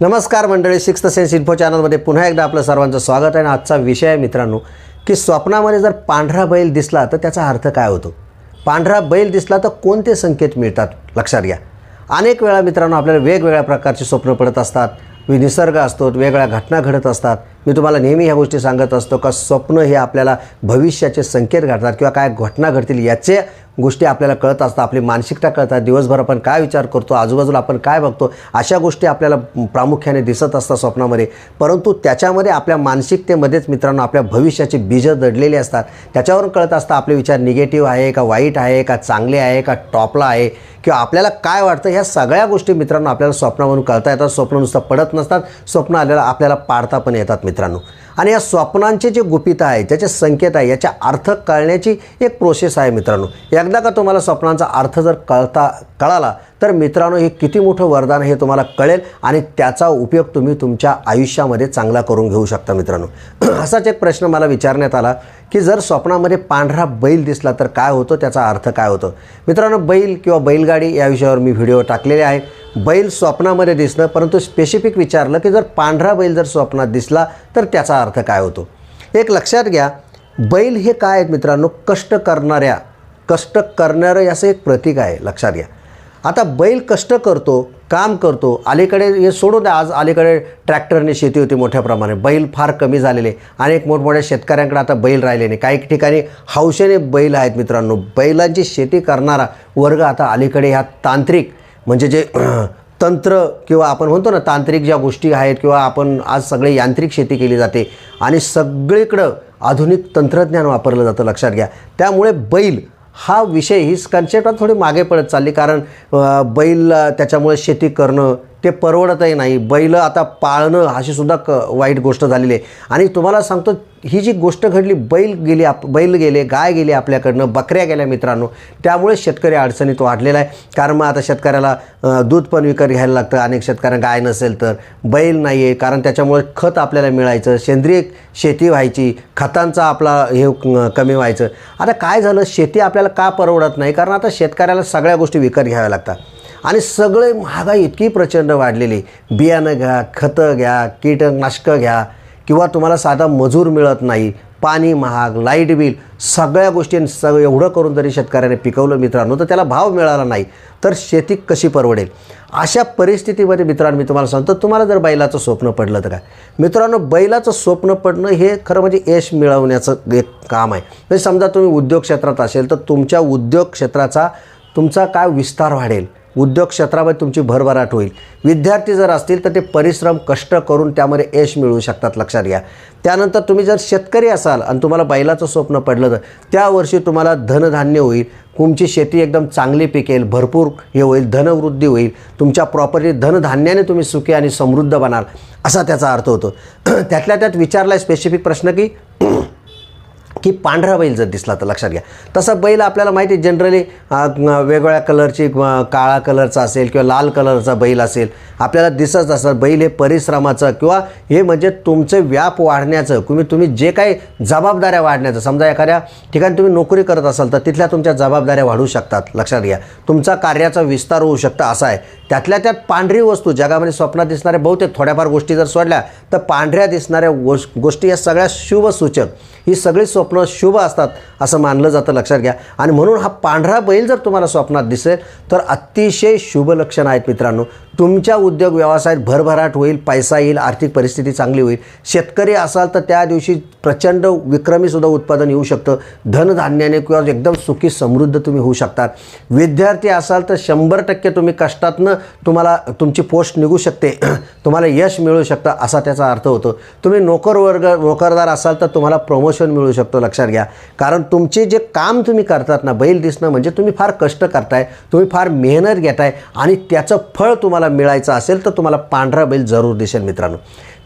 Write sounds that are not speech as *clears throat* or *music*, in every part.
नमस्कार मंडळी sixth sense info चॅनलमध्ये पुन्हा एकदा आपलं सर्वांचं स्वागत आहे. आणि आजचा विषय आहे मित्रांनो की स्वप्नामध्ये जर पांढरा बैल दिसला तर त्याचा अर्थ काय होतो? पांढरा बैल दिसला तर कोणते संकेत मिळतात? लक्षात घ्या. अनेक वेळा मित्रांनो आपल्याला वेगवेगळ्या प्रकारची स्वप्न पडत असतात. वि- निसर्ग असतो वेगळ्या घटना घडत असतात. मी तुम्हाला नेहमी ह्या गोष्टी सांगत असतो का स्वप्न हे आपल्याला भविष्याचे संकेत घडतात किंवा काय घटना घडतील याचे गोष्टी आपल्याला कळत असतात आपली मानसिकता कळतात दिवसभर आपण काय विचार करतो आजूबाजूला आपण काय बघतो अशा गोष्टी आपल्याला प्रामुख्याने दिसत असतात स्वप्नामध्ये. परंतु त्याच्यामध्ये आपल्या मानसिकतेमध्येच मित्रांनो आपल्या भविष्याचे बीजं दडलेले असतात. त्याच्यावरून कळत असतं आपले विचार निगेटिव्ह आहे का वाईट आहे का चांगले आहे का टॉपला आहे किंवा आपल्याला काय वाटतं ह्या सगळ्या गोष्टी मित्रांनो आपल्याला स्वप्नावरून कळता येतात. स्वप्न नुसतं पडत नसतात स्वप्न आपल्याला आपल्याला पाडता पण येतात मित्रांनो. आणि या स्वप्नांचे जे गुपित आहे त्याचे संकेत आहे याच्या अर्थ कळण्याची एक प्रोसेस आहे मित्रांनो. एकदा का तुम्हाला स्वप्नांचा अर्थ जर कळता कळाला तर मित्रांनो हे किती मोठं वरदान हे तुम्हाला कळेल आणि त्याचा उपयोग तुम्ही तुमच्या आयुष्यामध्ये चांगला करून घेऊ शकता मित्रांनो. *clears throat* असाच एक प्रश्न मला विचारण्यात आला की जर स्वप्नामध्ये पांढरा बैल दिसला तर काय होतं? त्याचा अर्थ काय होतं? मित्रांनो बैल किंवा बैलगाडी या विषयावर मी व्हिडिओ टाकलेले आहे. बैल स्वप्नामध्ये दिसणं परंतु स्पेसिफिक विचारलं की जर पांढरा बैल जर स्वप्नात दिसला तर त्याचा अर्थ काय होतो? एक लक्षात घ्या बैल हे काय आहेत मित्रांनो? कष्ट करणाऱ्या. कष्ट करणारं याचं एक प्रतीक आहे लक्षात घ्या. आता बैल कष्ट करतो काम करतो अलीकडे हे सोडून द्या आज अलीकडे ट्रॅक्टरने शेती होती मोठ्या प्रमाणे. बैल फार कमी झालेले. अनेक मोठमोठ्या शेतकऱ्यांकडे आता बैल राहिले नाही. काही ठिकाणी हौशेने बैल आहेत मित्रांनो. बैलांची शेती करणारा वर्ग आता अलीकडे ह्या तांत्रिक म्हणजे जे *clears throat* तंत्र किंवा आपण म्हणतो ना तांत्रिक ज्या गोष्टी आहेत किंवा आपण आज सगळे यांत्रिक शेती केली जाते आणि सगळीकडं आधुनिक तंत्रज्ञान वापरलं जातं लक्षात घ्या. त्यामुळे बैल हा विषय ही कन्सेप्ट थोडी मागे पडत चालली. कारण बैल त्याच्यामुळे शेती करणं ते परवडतही नाही. बैल आता पाळणं अशी सुद्धा क वाईट गोष्ट झालेली आहे. आणि तुम्हाला सांगतो ही जी गोष्ट घडली बैल गेली आप बैल गेले गाय गेली आपल्याकडनं बकऱ्या गेल्या मित्रांनो त्यामुळे शेतकरी अडचणीत वाढलेला आहे. कारण मग आता शेतकऱ्याला दूध पण विकत घ्यायला लागतं अनेक शेतकऱ्यांना गाय नसेल तर बैल नाही आहे कारण त्याच्यामुळे खत आपल्याला मिळायचं सेंद्रिय शेती व्हायची खतांचा आपला हे कमी व्हायचं. आता काय झालं शेती आपल्याला का परवडत नाही? कारण आता शेतकऱ्याला सगळ्या गोष्टी विकत घ्याव्या लागतात. आणि सगळे महागाई इतकी प्रचंड वाढलेली बियाणं घ्या खतं घ्या कीटकनाशकं घ्या. किंवा तुम्हाला साधा मजूर मिळत नाही पाणी महाग लाइट बिल सगळ्या गोष्टी सगळं एवढं करून जरी शेतकऱ्याने पिकवलं मित्रांनो तर त्याला भाव मिळाला नाही. तर शेती कशी परवडेल? अशा परिस्थितीमध्ये मित्रांनो मी तुम्हाला सांगतो तुम्हाला जर बैलाचं स्वप्न पडलं तर काय? मित्रांनो बैलाचं स्वप्न पडणं हे खरं म्हणजे यश मिळवण्याचं एक काम आहे. म्हणजे समजा तुम्ही उद्योग क्षेत्रात असेल तर तुमच्या उद्योग क्षेत्राचा तुमचा काय विस्तार वाढेल? उद्योग क्षेत्रामध्ये तुमची भरभराट होईल. विद्यार्थी जर असतील तर ते परिश्रम कष्ट करून त्यामध्ये यश मिळवू शकतात लक्षात घ्या. त्यानंतर तुम्ही जर शेतकरी असाल आणि तुम्हाला बैलाचं स्वप्न पडलं तर त्या वर्षी तुम्हाला धनधान्य होईल तुमची शेती एकदम चांगली पिकेल भरपूर हे होईल धनवृद्धी होईल तुमच्या प्रॉपर्टी धनधान्याने तुम्ही सुखी आणि समृद्ध बनाल असा त्याचा अर्थ होतो. *clears throat* त्यातल्या त्यात विचारला स्पेसिफिक प्रश्न की की पांढरा बैल जर दिसला तर लक्षात घ्या. तसा बैल आपल्याला माहिती आहे जनरली वेगवेगळ्या कलरची काळा कलरचा असेल किंवा लाल कलरचा बैल असेल आपल्याला दिसत असतात. बैल हे परिश्रमाचं किंवा हे म्हणजे तुमचं व्याप वाढण्याचं तुम्ही तुम्ही जे काही जबाबदाऱ्या वाढण्याचं समजा एखाद्या ठिकाणी तुम्ही नोकरी करत असाल तर तिथल्या तुमच्या जबाबदाऱ्या वाढू शकतात. लक्षात घ्या. तुमचा कार्याचा विस्तार होऊ शकतं असा आहे. त्यातल्या त्यात पांढरी वस्तू जगामध्ये स्वप्नात दिसणाऱ्या बहुतेक थोड्याफार गोष्टी जर सोडल्या तर पांढऱ्या दिसणाऱ्या गोष गोष्टी या सगळ्या शुभ सूचक ही सगळी स्वप्न स्वप्न शुभ असतात असं मानलं जातं लक्षात घ्या. आणि म्हणून हा पांढरा बैल जर तुम्हाला स्वप्नात दिसेल तर अतिशय शुभ लक्षण आहेत मित्रांनो. तुमच्या उद्योग व्यवसायात भरभराट होईल पैसा येईल आर्थिक परिस्थिती चांगली होईल. शेतकरी असाल तर त्या दिवशी प्रचंड विक्रमीसुद्धा उत्पादन येऊ शकतं. धनधान्याने किंवा एकदम सुखी समृद्ध तुम्ही होऊ शकतात. विद्यार्थी असाल तर शंभर टक्के तुम्ही कष्टातनं तुम्हाला तुमची पोस्ट निघू शकते. *clears throat* तुम्हाला यश मिळू शकतं असा त्याचा अर्थ होतो. तुम्ही नोकर वर्ग नोकरदार असाल तर तुम्हाला प्रमोशन मिळू शकतं. लक्षात घ्या. कारण तुमचे जे काम तुम्ही करतात ना बैल दिसणं म्हणजे तुम्ही फार कष्ट करताय तुम्ही फार मेहनत घेताय आणि त्याचं फळ तुम्हाला मिळायचं असेल तर तुम्हाला पांढरा बैल जरूर दिसेल मित्रांनो.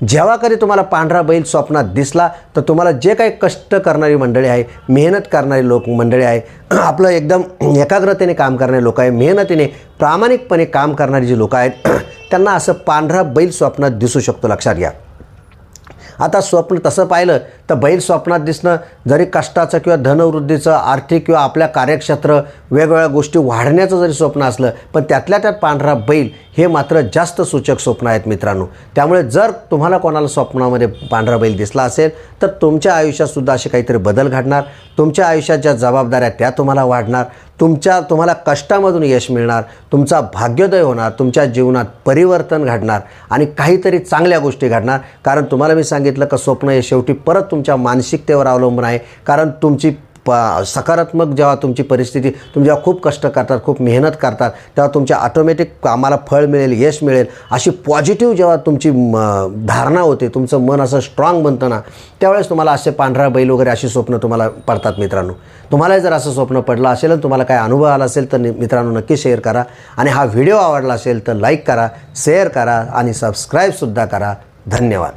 जेव्हा कधी तुम्हाला पांढरा बैल स्वप्नात दिसला तर तुम्हाला जे काही कष्ट करणारी मंडळी आहे मेहनत करणारी लोक मंडळी आहे *clears throat* आपलं एकदम एकाग्रतेने काम करणारे लोक आहे मेहनतीने प्रामाणिकपणे काम करणारी जी लोकं आहेत *clears throat* त्यांना असं पांढरा बैल स्वप्नात दिसू शकतो लक्षात घ्या. आता स्वप्न तसं पाहिलं तर बैल स्वप्नात दिसणं जरी कष्टाचं किंवा धनवृद्धीचं आर्थिक किंवा आपल्या कार्यक्षेत्र वेगवेगळ्या गोष्टी वाढण्याचं जरी स्वप्न असलं पण त्यातल्या त्यात पांढरा बैल हे मात्र जास्त सूचक स्वप्न आहेत मित्रांनो. त्यामुळे जर तुम्हाला कोणाला स्वप्नामध्ये पांढरा बैल दिसला असेल तर तुमच्या आयुष्यातसुद्धा असे काहीतरी बदल घडणार तुमच्या आयुष्यात ज्या जबाबदाऱ्या त्या तुम्हाला वाढणार तुमच्या तुम्हाला कष्टामधून यश मिळणार तुमचा भाग्योदय होणार तुमच्या जीवनात परिवर्तन घडणार आणि काहीतरी चांगल्या गोष्टी घडणार. कारण तुम्हाला मी सांगितलं का स्वप्न हे शेवटी परत तुमच्या मानसिकतेवर अवलंबून आहे. कारण तुमची प सकारात्मक जेव्हा तुमची परिस्थिती तुम्ही जेव्हा खूप कष्ट करतात खूप मेहनत करतात तेव्हा तुमच्या ऑटोमॅटिक कामाला फळ मिळेल यश मिळेल अशी पॉझिटिव्ह जेव्हा तुमची म, धारणा होते तुमचं मन असं स्ट्रॉंग बनतं ना त्यावेळेस तुम्हाला असे पांढरा बैल वगैरे अशी स्वप्न तुम्हाला पडतात मित्रांनो. तुम्हालाही जर असं स्वप्न पडलं असेल आणि तुम्हाला काय अनुभव आला असेल तर मित्रांनो नक्की शेअर करा. आणि हा व्हिडिओ आवडला असेल तर लाईक करा शेअर करा आणि सबस्क्राईबसुद्धा करा. धन्यवाद.